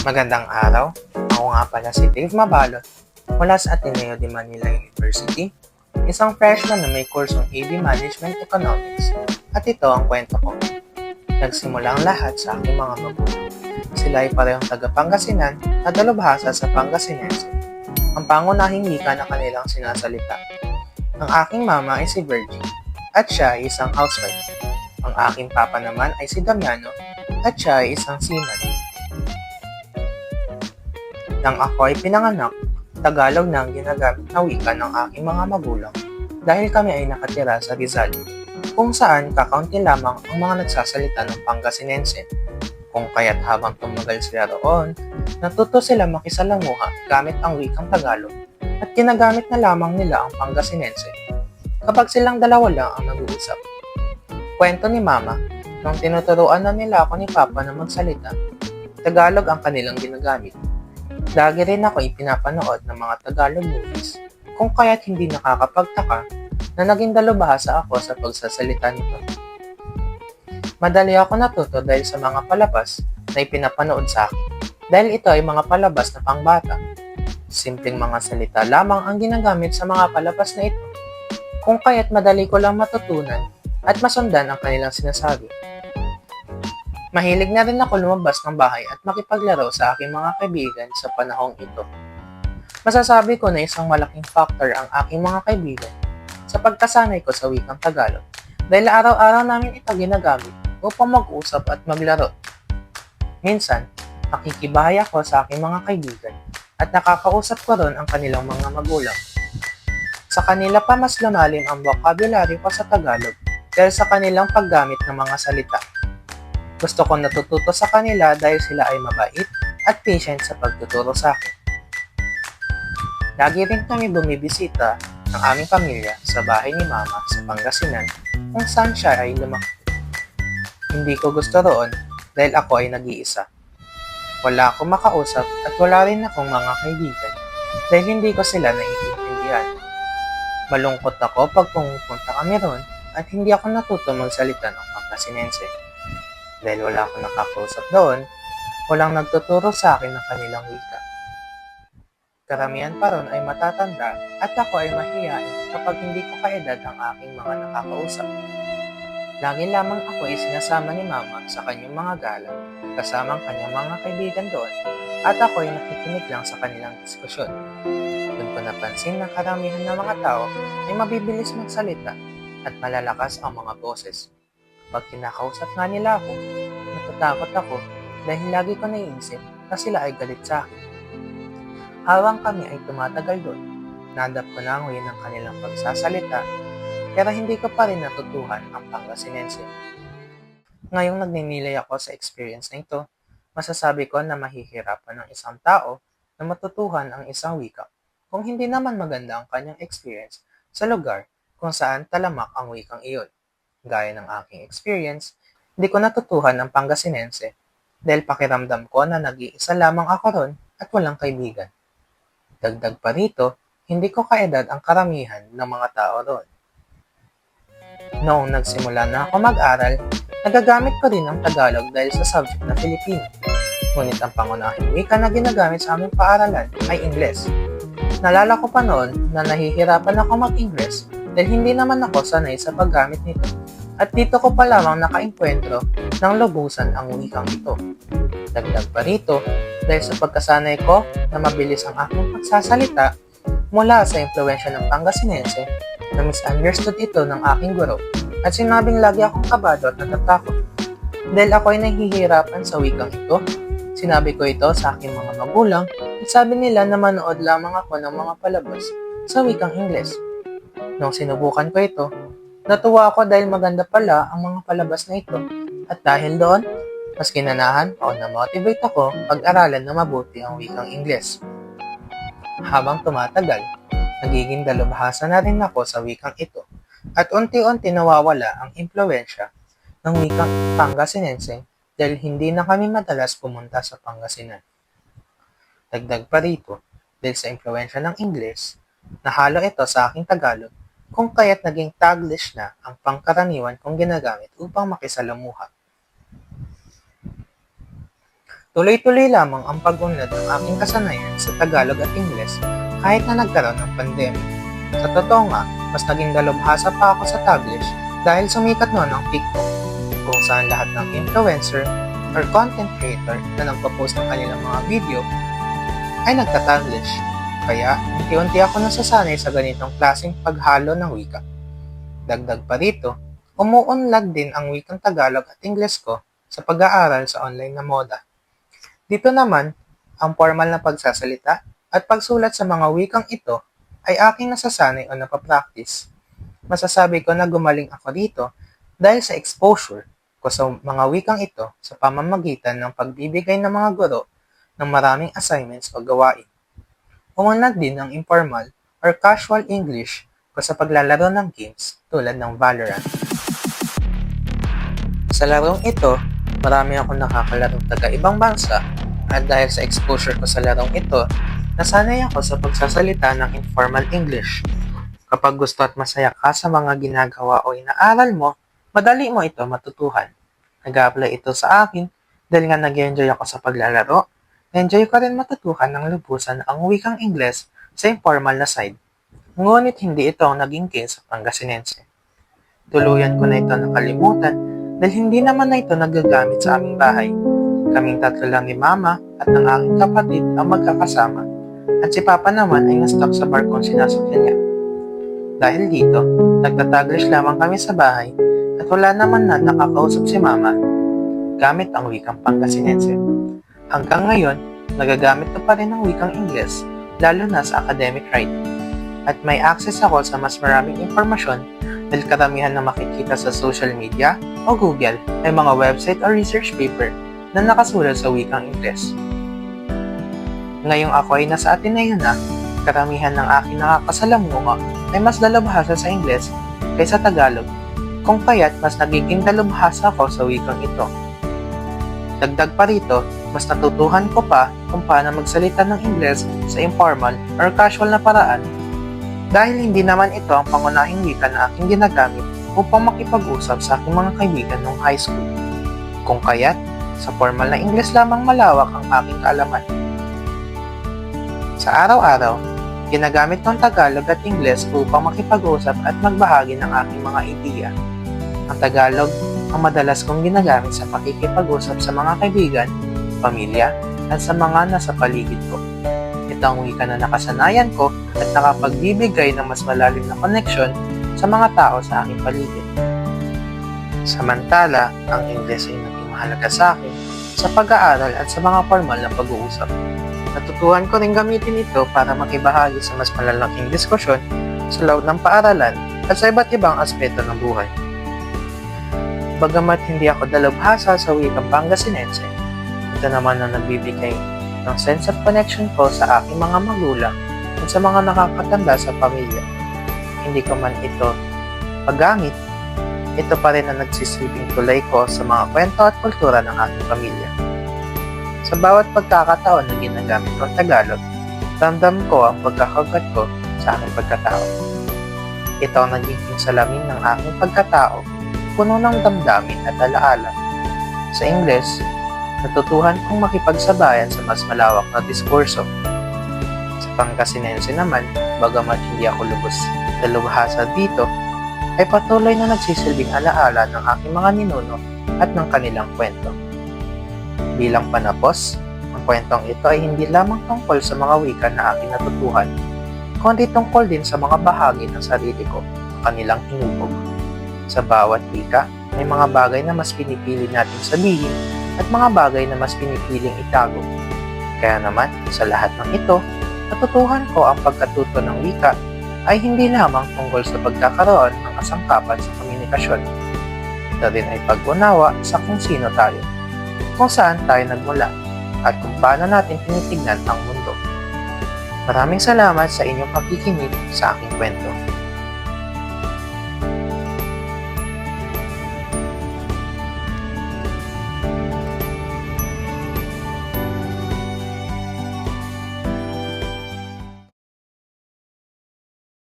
Magandang araw. Ako nga pala si Dave Mabalot mula sa Ateneo de Manila University, isang freshman na may kursong AB Management Economics. At ito ang kwento ko. Nagsimula ang lahat sa aking mga magulang. Sila ay parehong taga Pangasinan at dalubhasa sa Pangasinense. Ang pangunahing wika na kanilang sinasalita. Ang aking mama ay si Virgie at siya ay isang housewife. Ang aking papa naman ay si Damiano at siya ay isang seaman. Nang ako ay pinanganak, Tagalog na ang ginagamit na wika ng aking mga magulang dahil kami ay nakatira sa Rizal, kung saan kakaunti lamang ang mga nagsasalita ng Pangasinense. Kung kaya't habang tumagal sila roon, natuto sila makisalamuha gamit ang wikang Tagalog at ginagamit na lamang nila ang Pangasinense kapag silang dalawa lang ang nag-uusap. Kwento ni Mama, nung tinuturuan na nila ako ni Papa na magsalita, Tagalog ang kanilang ginagamit. Lagi rin ako ipinapanood ng mga Tagalog movies, kung kaya't hindi nakakapagtaka na naging dalubhasa ako sa pagsasalita nito. Madali ako natuto dahil sa mga palabas na ipinapanood sa akin, dahil ito ay mga palabas na pangbata. Simpleng mga salita lamang ang ginagamit sa mga palabas na ito, kung kaya't madali ko lang matutunan at masundan ang kanilang sinasabi. Mahilig na rin ako lumabas ng bahay at makipaglaro sa aking mga kaibigan sa panahong ito. Masasabi ko na isang malaking factor ang aking mga kaibigan sa pagkasanay ko sa wikang Tagalog dahil araw-araw namin ito ginagamit upang mag-usap at maglaro. Minsan, nakikibahay ako sa aking mga kaibigan at nakakausap ko ron ang kanilang mga magulang. Sa kanila pa mas lumalim ang vocabulary ko sa Tagalog dahil sa kanilang paggamit ng mga salita. Gusto ko natututo sa kanila dahil sila ay mabait at patient sa pagtuturo sa akin. Lagi rin kami bumibisita ng aming pamilya sa bahay ni Mama sa Pangasinan kung saan siya ay lumaki. Hindi ko gusto roon dahil ako ay nag-iisa. Wala akong makausap at wala rin akong mga kaibigan dahil hindi ko sila naiintindihan. Malungkot ako pag pumupunta kami roon at hindi ako natuto magsalita ng Pangasinense. Dahil wala akong nakakausap doon, walang nagtuturo sa akin ng kanilang wika. Karamihan pa ron ay matatanda at ako ay mahihain kapag hindi ko kaedad ang aking mga nakakausap. Lagi lamang ako ay sinasama ni Mama sa kanyang mga gala kasama ang kanyang mga kaibigan doon at ako ay nakikinig lang sa kanilang diskusyon. Doon ko napansin na karamihan ng mga tao ay mabibilis magsalita at malalakas ang mga boses. Pag kinakausap nga nila ako, natatakot ako dahil lagi ko naiisip na sila ay galit sa akin. Habang kami ay tumatagal doon, nadap ko na ang ng kanilang pagsasalita pero hindi ko pa rin natutuhan ang Pangasinense. Ngayong nagninilay ako sa experience na ito, masasabi ko na mahihirapan ng isang tao na matutuhan ang isang wika kung hindi naman maganda ang kanyang experience sa lugar kung saan talamak ang wikang iyon. Gaya ng aking experience, hindi ko natutuhan ang Pangasinense dahil pakiramdam ko na nag-iisa lamang ako ron at walang kaibigan. Dagdag pa rito, hindi ko kaedad ang karamihan ng mga tao ron. Noong nagsimula na ako mag-aral, nagagamit ko rin ang Tagalog dahil sa subject na Filipino. Ngunit ang pangunahing wika na ginagamit sa aming paaralan ay Ingles. Nalala ko pa noon na nahihirapan ako mag-Ingles dahil hindi naman ako sanay sa paggamit nito. At dito ko pa lamang nakainkwentro ng lubusan ang wikang ito. Dagdag pa rito, dahil sa pagkasanay ko na mabilis ang aking pagsasalita mula sa impluensya ng Pangasinense, na misunderstood ito ng aking guro at sinabing lagi akong kabado at natatakot. Dahil ako ay nahihirapan sa wikang ito, sinabi ko ito sa aking mga magulang at sabi nila na manood lamang ako ng mga palabas sa wikang Ingles. Nung sinubukan ko ito, natuwa ako dahil maganda pala ang mga palabas na ito at dahil doon, mas kinanahan o na-motivate ako pag-aralan na mabuti ang wikang Ingles. Habang tumatagal, nagiging dalubhasa na rin ako sa wikang ito at unti-unti nawawala ang impluensya ng wikang Pangasinense dahil hindi na kami madalas pumunta sa Pangasinan. Dagdag pa rito, dahil sa impluensya ng Ingles, nahalo ito sa aking Tagalog kung kaya't naging Taglish na ang pangkaraniwan kong ginagamit upang makisalamuha. Tuloy-tuloy lamang ang pag-unlad ng aking kasanayan sa Tagalog at Ingles kahit na nagkaroon ng pandemic. Sa totoo nga, mas naging dalubhasa pa ako sa Taglish dahil sumikat noon ang TikTok kung saan lahat ng influencer or content creator na nagpo-post ng kanilang mga video ay nagtataglish. Kaya, unti-unti ako nasasanay sa ganitong klaseng paghalo ng wika. Dagdag pa rito, umuunlad din ang wikang Tagalog at Ingles ko sa pag-aaral sa online na moda. Dito naman, ang formal na pagsasalita at pagsulat sa mga wikang ito ay aking nasasanay o napapractice. Masasabi ko na gumaling ako dito dahil sa exposure ko sa mga wikang ito sa pamamagitan ng pagbibigay ng mga guro ng maraming assignments o gawain. Umunlad din ang informal or casual English ko sa paglalaro ng games tulad ng Valorant. Sa larong ito, marami akong nakakalarong taga-ibang bansa at dahil sa exposure ko sa larong ito, nasanay ako sa pagsasalita ng informal English. Kapag gusto at masaya ka sa mga ginagawa o inaaral mo, madali mo ito matutuhan. Nag-apply ito sa akin dahil nga nag-enjoy ako sa paglalaro. Enjoy ko rin matutuhan ng lubusan ang wikang Ingles sa informal na side. Ngunit hindi ito ang naging case sa Pangasinense. Tuluyan ko na ito nakalimutan dahil hindi naman na ito nagagamit sa aming bahay. Kaming tatlo lang ni Mama at ng aking kapatid ang magkakasama at si Papa naman ay na-stuck sa bar kung sinasakyan niya. Dahil dito, nagtataglish lamang kami sa bahay at wala naman na nakakausap si Mama gamit ang wikang Pangasinense. Hanggang ngayon, nagagamit ko pa rin ang wikang Ingles, lalo na sa academic writing. At may access ako sa mas maraming impormasyon dahil karamihan na makikita sa social media o Google ay mga website o research paper na nakasulat sa wikang Ingles. Ngayong ako ay nasa Ateneo na, karamihan ng aking nakakasalamuha ay mas dalabhasa sa Ingles kaysa Tagalog, kung kaya't mas nagiging dalubhasa ako sa wikang ito. Dagdag pa rito, mas natutuhan ko pa kung paano magsalita ng Ingles sa informal or casual na paraan dahil hindi naman ito ang pangunahing wika na aking ginagamit upang makipag-usap sa aking mga kaibigan noong high school. Kung kaya't, sa formal na Ingles lamang malawak ang aking kaalaman. Sa araw-araw, ginagamit ng Tagalog at Ingles upang makipag-usap at magbahagi ng aking mga ideya. Ang Tagalog ang madalas kong ginagamit sa pakikipag-usap sa mga kaibigan, pamilya, at sa mga nasa paligid ko. Ito ang wika na nakasanayan ko at nakapagbibigay ng mas malalim na connection sa mga tao sa aking paligid. Samantala, ang Ingles ay naging mahalaga sa akin sa pag-aaral at sa mga formal na pag-uusap. Natutuhan ko rin gamitin ito para makibahagi sa mas malalaking diskusyon sa loob ng paaralan at sa iba't ibang aspeto ng buhay. Bagamat hindi ako dalubhasa sa wikang Pangasinense, ito naman ang nagbibigay ng sense of connection ko sa aking mga magulang at sa mga nakakatanda sa pamilya. Hindi ko man ito paggamit, ito pa rin ang nagsisilbing tulay ko sa mga kwento at kultura ng aking pamilya. Sa bawat pagkakataon na ginagamit ko ang Tagalog, ramdam ko ang pagkakagat ko sa aking pagkatao. Ito ang nagiging salamin ng aking pagkatao, puno ng damdamin at alaala. Sa Ingles, natutuhan kong makipagsabayan sa mas malawak na diskurso. Sa Pangasinense naman, bagamat hindi ako lubos na lubhasa dito, ay patuloy na nagsisilbing alaala ng aking mga ninuno at ng kanilang kwento. Bilang panapos, ang kwentong ito ay hindi lamang tungkol sa mga wika na aking natutuhan, kundi tungkol din sa mga bahagi ng sarili ko, kanilang hinubog. Sa bawat wika, may mga bagay na mas pinipili natin sabihin at mga bagay na mas pinipiling itago. Kaya naman, sa lahat ng ito, natutuhan ko ang pagkatuto ng wika ay hindi lamang tungkol sa pagkakaroon ng kasangkapan sa komunikasyon. Ito din ay pag-unawa sa kung sino tayo, kung saan tayo nagmula, at kung paano natin tinitignan ang mundo. Maraming salamat sa inyong pakikinig sa aking kwento.